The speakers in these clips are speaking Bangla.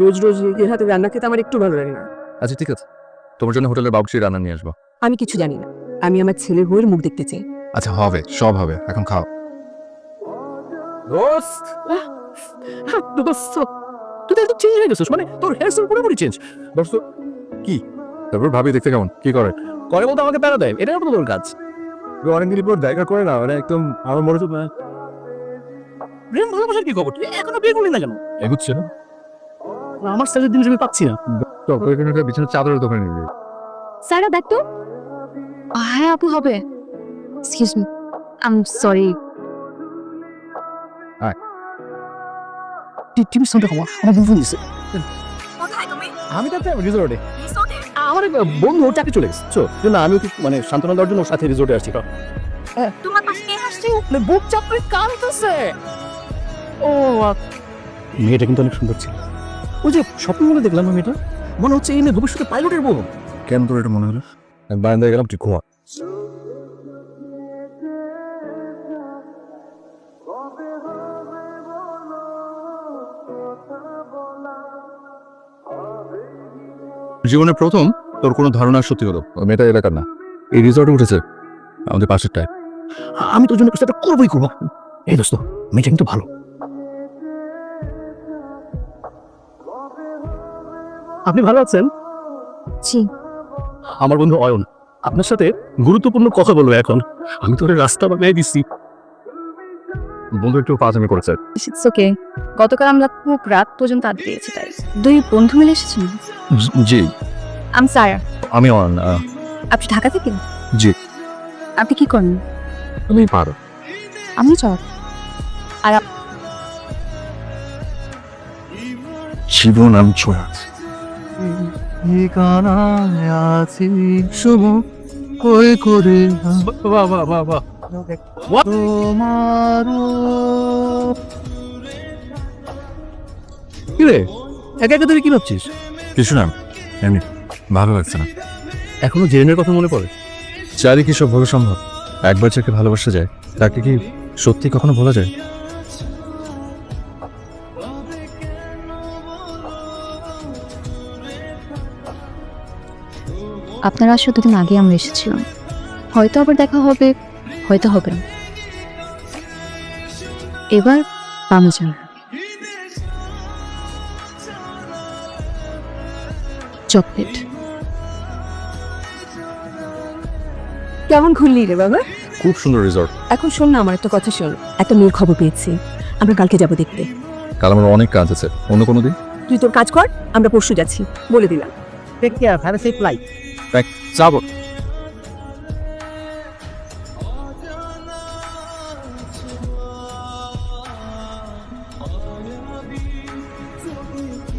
রোজ রোজ নিজের হাতে রান্না খেতে আমার একটু ভালো লাগে না। আচ্ছা ঠিক আছে। তোমার জন্য হোটেলের বাবুর্চি রান্না নিয়ে আসব। আমি কিছু জানি না। আমি আমার ছেলের বউয়ের মুখ দেখতে চাই। আচ্ছা হবে সব হবে এখন খাও। দোস্ত! দোস্ত তুই তো চেঞ্জ হয়ে গেছিস মানে তোর হেয়ার স্টাইল পুরোপুরি চেঞ্জ দোস্ত তারপর ভাবি দেখতে কেমন কি করে? করে বলতে আমাকে প্যারা দেয় এটাই তো তোর কাজ। অনেকদিন পর দেখা করে না মানে একদম আমার মনে হচ্ছে প্রেম ভালোবাসার কি খবর? তুই এখনও বিয়ে করলি না কেন? এগুচ্ছে না। আমার সাইজের জিনিস আমি পাচ্ছি না। বিছানার চাদরের দোকানে যাই। সারা দেখ তো। হ্যাঁ আপু হবে। এক্সকিউজ মি সরি টিভির সাউন্ডটা কমা আমার বন্ধু আমি তো রিসোর্টে? আমার এক বন্ধু চাকরি চলে গেছে। তো না আমি ওকে মানে সান্ত্বনা দেওয়ার জন্য ওর সাথে রিসোর্টে আসছি তোমার পাশে কে হাসছে মানে বুক চাপড়ে কাঁদতেছে। ও মেয়েটা কিন্তু অনেক সুন্দর ছিল। ওই যে স্বপ্ন মনে দেখলাম আমি এটা। মনে হচ্ছে এই মেয়ে ভবিষ্যতে পাইলটের বউ কেন তোর এটা মনে হলো? আমি বারান্দায় গেলাম তুই ঘুমা। জীবনের প্রথম তোর কোনো ধারণা সত্যি হলো। মেয়েটা এলাকার না। এই রিসর্টে উঠেছে আমাদের পাশের টাইপ আমি তোর জন্য কিছু একটা করবোই করব এই দোস্ত মেয়েটা কিন্তু ভালো। আপনি ভালো আছেন? জি। আমার বন্ধু অয়ন আপনার সাথে গুরুত্বপূর্ণ কথা বলব এখন। আমি তোর রাস্তা বানিয়ে দিচ্ছি বন্ধু একটু পাঁচামি করেছে। ইটস ওকে গতকাল আমরা খুব রাত পর্যন্ত আড্ডা দিয়েছি তাই। দুই বন্ধু মিলে এসেছি জি আম সারা আমি অন আহ, আপনি ঢাকা থেকে? জি। আপনি কি করেন? আমি পারো আমি চল জীবন আমি আছি। শুভ করে করে বাহ বাহ বাহ বাহ কি রে একা একা তুই কি ভাবছিস? কিছু না এমনি ভালো লাগছে না। এখনও জেনের কথা মনে পড়ে? চারি কি সব ভাবে সম্ভব? একবার যাকে ভালোবাসা যায় তাকে কি সত্যি কখনো বলা যায়? আপনারা আসলে দুদিন আগে আমরা এসেছিলাম হয়তো আবার দেখা হবে হয়তো হবে না। এবার বামে চকলেট। কেমন ঘুরলি রে বাবা? খুব সুন্দর রিসর্ট এখন শোন না আমার একটা কথা শোন। একটা মেয়ের খবর পেয়েছি। আমরা কালকে যাব দেখতে। কাল আমার অনেক কাজ আছে। অন্য কোনো দিন? তুই তোর কাজ কর আমরা পরশু যাচ্ছি। বলে দিলাম। Take care have a safe flight যাব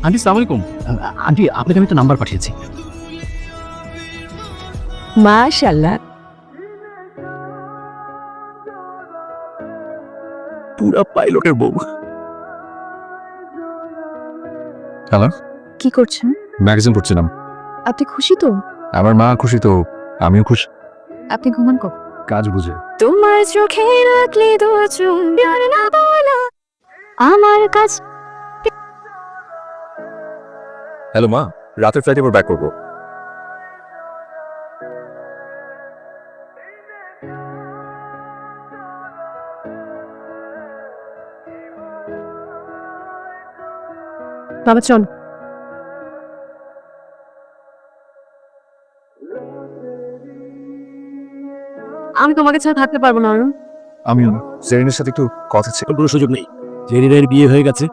আন্টি সালাম আলাইকুম আন্টি আপনাকে আমি একটা নাম্বার পাঠিয়েছি। মাশাল্লাহ পুরা পাইলটের বউ। হ্যালো কি করছেন? ম্যাগাজিন পড়ছিলাম। আপনি খুশি তো? আমার মা খুশি তো আমিও খুশি। আপনি ঘুমান কখন? কাজ বুঝে। তোমার চোখে রাখলে দু চুম্বন না বলা। আমার কাজ হ্যালো মা রাতের ফ্লাইটে এবার ব্যাক করব। বাবা চল। আমি তোমাকে ছাড়া থাকতে পারব না অরুণ। আমিও না জেরিনের সাথে একটু কথা ছিল। কোনো সুযোগ নেই। জেরিনের বিয়ে হয়ে গেছে।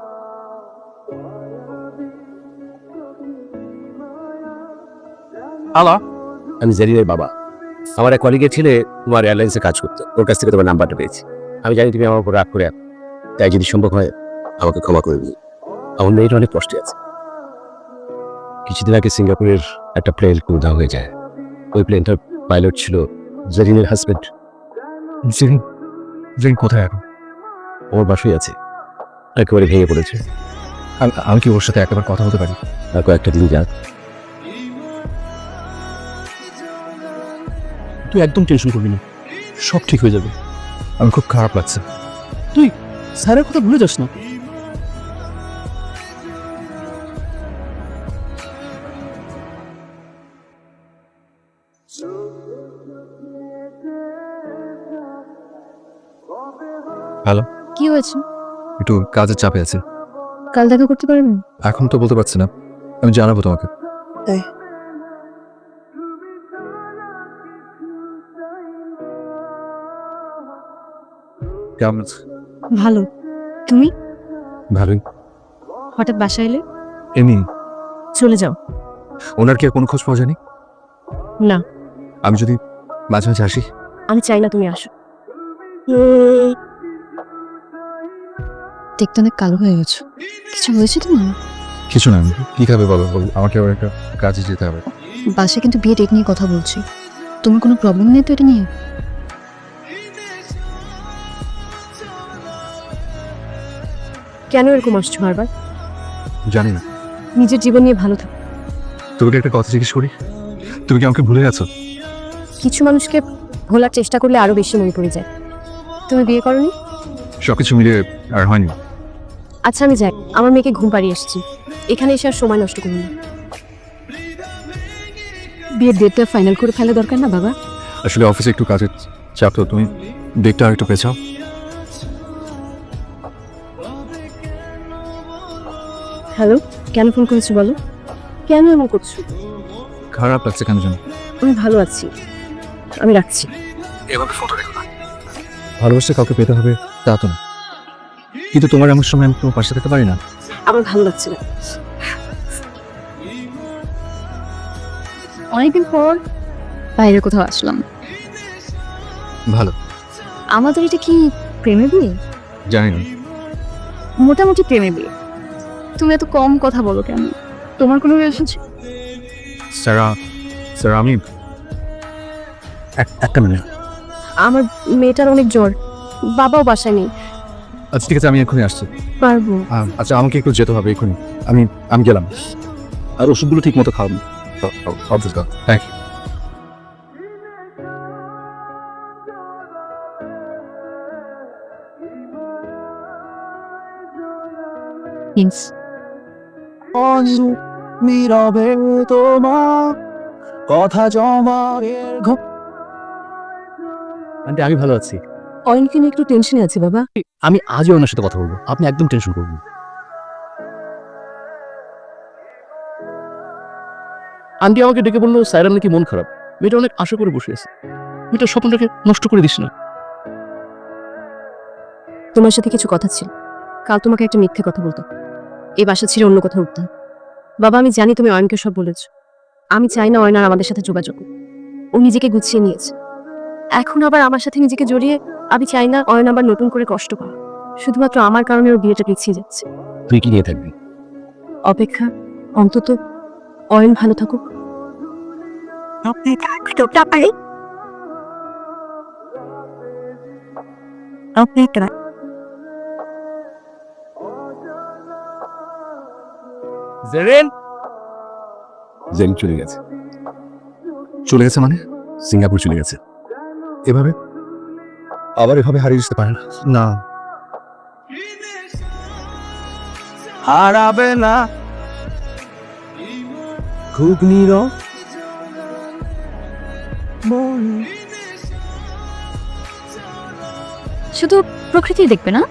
হ্যালো আমি জেরিনের বাবা। আমার এক কলিগের ছেলে তোমার এয়ারলাইন্সে কাজ করতো। ওর কাছ থেকে তোমার নাম্বারটা পেয়েছি। আমি জানি তুমি আমার উপর রাগ করে আছো। তাই যদি সম্ভব হয় আমাকে ক্ষমা করে দিই আমার মেয়েটা অনেক কষ্টে আছে। কিছুদিন আগে সিঙ্গাপুরের একটা প্লেন কুদা হয়ে যায়। ওই প্লেনটার পাইলট ছিল জেরিনের হাজবেন্ড জেরিন জেরিন কোথায় এখন? ওর বাসই আছে। একেবারে ভেঙে পড়েছে। আমি- কি ওর সাথে একবার কথা বলতে পারি? আর কয়েকটা দিন যাক। তুই একদম টেনশন করবি না। সব ঠিক হয়ে যাবে। আমি খুব খারাপ লাগছে। তুই স্যারের কথা ভুলে যাস না। হয়েছে? একটু কাজের চাপে আছে। কাল দেখা করতে পারবেন এখন তো বলতে পারছি না। আমি জানাব তোমাকে। তাই? কেমন আছো? ভালো। তুমি? ভালোই। হঠাৎ বাসায় এলে? এমনি। চলে যাও। ওনার কি আর কোনো খোঁজ পাওয়া যায়নি? না। আমি যদি মাঝে মাঝে আসি। আমি চাই না তুমি আসো। দেখতে অনেক কালো হয়ে গেছো। কিছু হয়েছে তোমার? কিছু না কি খাবে বলো? বল, আমাকে আবার একটা কাজে যেতে হবে। বাসায় কিন্তু বিয়ে ডেট নিয়ে কথা বলছি। তোমার কোনো প্রবলেম নেই তো এটা নিয়ে? কেন এরকম আসছো বারবার? জানি না। নিজের জীবন নিয়ে ভালো থাকো। তোকে একটা কথা জিজ্ঞেস করি? তুমি কি আমাকে ভুলে গেছো? কিছু মানুষকে ভোলার চেষ্টা করলে আরও বেশি মনে পড়ে যায়। তুমি বিয়ে করনি? সবকিছু মিলে আর হয়নি। আচ্ছা আমি যাই। আমার মেয়েকে ঘুম পাড়িয়ে এসেছি। এখানে এসে আর সময় নষ্ট করুন না। বিয়ের ডেটটা ফাইনাল করে ফেলা দরকার না বাবা? আসলে অফিসে একটু কাজের চাপ তো তুমি ডেটটা আর একটু পেছাও। হ্যালো কেন ফোন করেছ বলো? কেন এমন করছ? খারাপ লাগছে কেন জানো? আমি ভালো আছি। আমি রাখছি। এভাবে ফটো রেখো না। ভালোবাসতে কাউকে পেতে হবে তা তো না। কিন্তু তোমার এমন সময় আমি তোমার পাশে থাকতে পারি না? আমার ভালো লাগছে না। অনেকদিন পর বাইরে কোথাও আসলাম। ভালো। আমাদের এটা কি প্রেমে বিয়ে? জানি না। মোটামুটি প্রেমে বিয়ে। তুমি এত কম কথা বলো কেন? তোমার কোনো রিলেশনশিপ স্যারা স্যার আমি একটা মিনিট। আমার মেয়েটার অনেক জ্বর। বাবাও বাসায় নেই। আচ্ছা ঠিক আছে আমি এক্ষুনি আসছি। পারব। আম, আচ্ছা আমাকে একটু যেতে হবে এক্ষুনি। আমি আমি গেলাম। আর ওষুধগুলো ঠিক মতো খাওয়াবো থ্যাংক নীরবে তোমার কথা আন্টি আমি ভালো আছি। অয়নকে নিয়ে একটু টেনশনে আছি বাবা। আমি আজই ওনার সাথে কথা বলব। আপনি একদম টেনশন করবেন। আন্টি আমাকে ডেকে বলল স্যারের নাকি মন খারাপ? মেয়েটা অনেক আশা করে বসে আছে। মেয়েটার স্বপ্নটাকে নষ্ট করে দিস না। তোমার সাথে কিছু কথা ছিল। কাল তোমাকে একটা মিথ্যে কথা বলতো এই বাসা ছেড়ে অন্য কোথাও উঠতাম। বাবা আমি জানি তুমি অয়নকে সব বলেছ। আমি চাই না অয়ন আর আমাদের সাথে যোগাযোগ ও নিজেকে গুছিয়ে নিয়েছে। এখন আবার আমার সাথে নিজেকে জড়িয়ে আমি চাই না অয়ন আবার নতুন করে কষ্ট পায় শুধুমাত্র আমার কারণে ওর বিয়েটা পিছিয়ে যাচ্ছে। তুই কি নিয়ে থাকবি? অপেক্ষা অন্তত অয়ন ভালো থাকুক। জেরেন? জেন চলে গেছে। চলে গেছে মানে? সিঙ্গাপুর চলে গেছে। এভাবে? আবার এভাবে হারিয়ে যেতে পারে না। না। হারাবে না। খুব নীরব শুধু প্রকৃতি দেখবে না?